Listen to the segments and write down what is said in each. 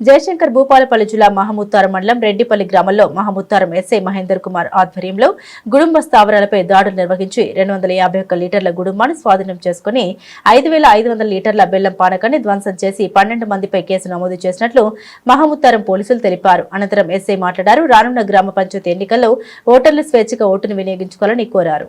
జయశంకర్ భూపాలపల్లి జిల్లా మహముత్తారం మండలం రెడ్డిపల్లి గ్రామంలో మహముత్తారం ఎస్ఐ మహేందర్ కుమార్ ఆధ్వర్యంలో గుడుంబ స్థావరాలపై దాడులు నిర్వహించి రెండు వందల యాభై ఒక్క లీటర్ల గుడుంబాన్ని స్వాధీనం చేసుకుని ఐదు వేల ఐదు వందల లీటర్ల బెల్లం పానకాన్ని ధ్వంసం చేసి పన్నెండు మందిపై కేసు నమోదు చేసినట్లు మహముత్తారం పోలీసులు తెలిపారు. అనంతరం ఎస్ఐ మాట్లాడారు. రానున్న గ్రామ పంచాయతీ ఎన్నికల్లో ఓటర్లు స్వేచ్ఛగా ఓటును వినియోగించుకోవాలని కోరారు.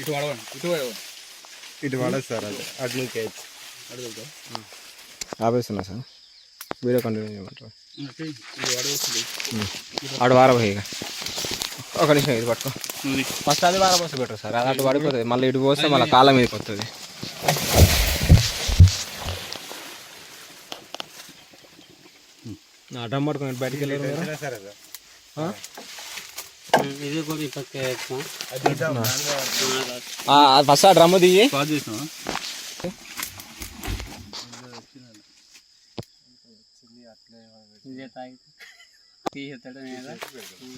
ఇటు వాడవండి ఇటు ఇటు పడదు సార్ అది. అటు నుంచి అడుగుతా ఆపేస్తున్నా సార్. వీడియో కంటిన్యూ చేయమంటారు అటు వారబోయి ఇక. ఒక నిమిషం ఇది పట్టుకో. ఫస్ట్ అది వారబోసి పెట్టరు సార్. అది అటు పడిపోతుంది. మళ్ళీ ఇటు పోస్తే మళ్ళీ కాళ్ళ మీదకి వస్తుంది అడ్డం పట్టుకుని బయటికి వెళ్ళారు ఇది కూడా ఈ పక్క వేస్తాం. ఫస్ట్ ఆ డ్రమ్ దిగి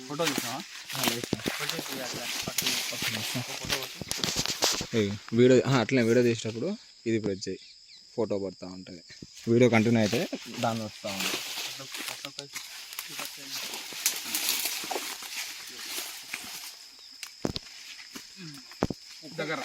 ఫోటో వీడియో అట్లనే వీడియో తీసేటప్పుడు ఇది ప్రెస్ చేయి ఫోటో పడుతూ ఉంటుంది. వీడియో కంటిన్యూ అయితే దాన్ని వస్తూ ఉంటుంది. దగ్గర